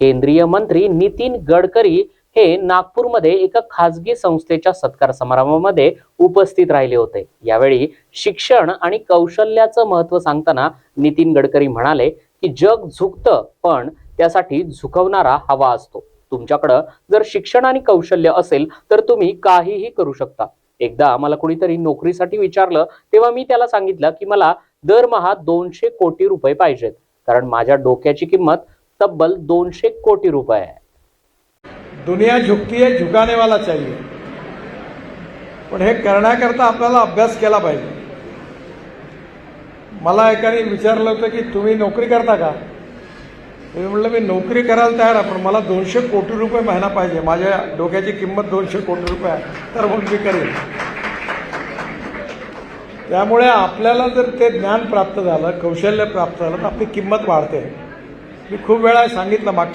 केंद्रीय मंत्री नितीन गडकरी हे नागपूरमध्ये एका खासगी संस्थेच्या सत्कार समारंभामध्ये उपस्थित राहिले होते. यावेळी शिक्षण आणि कौशल्याचं महत्त्व सांगताना नितीन गडकरी म्हणाले की जग झुकतं पण त्यासाठी झुकवणारा हवा असतो. तुमच्याकडं जर शिक्षण आणि कौशल्य असेल तर तुम्ही काहीही करू शकता. एकदा मला कुणीतरी नोकरीसाठी विचारलं तेव्हा मी त्याला सांगितलं की मला दरमहा दोनशे कोटी रुपये पाहिजेत. कारण माझ्या डोक्याची किंमत तब्बल दोनशे कोटी रुपये आहे. दुनिया झुकती है झुकाने वाला चाहिए. पण हे करण्याकरता आपल्याला अभ्यास केला पाहिजे. मला एकाने विचारलं होतं की तुम्ही नोकरी करता का? मी म्हटलं मी नोकरी करायला तयार आहे पण मला दोनशे कोटी रुपये महिना पाहिजे. माझ्या डोक्याची किंमत दोनशे कोटी रुपये आहे तर मग मी करेन. त्यामुळे आपल्याला जर ते ज्ञान प्राप्त झालं कौशल्य प्राप्त झालं तर आपली किंमत वाढते. मी खूप वेळा सांगितलं मागच्या